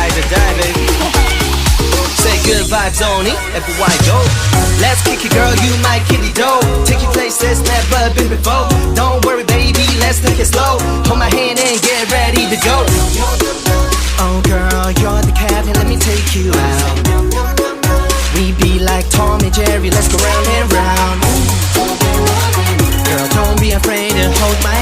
ride or die, baby. Say good vibes only, everywhere go. Let's kick it, girl, you my kitty dough. Take you places never been before. Don't worry, baby, let's take it slow. Hold my hand and get ready to go. Oh, girl, you're the captain, let me take you out. We be like Tom and Jerry, let's go round and round. Girl, don't be afraid and hold my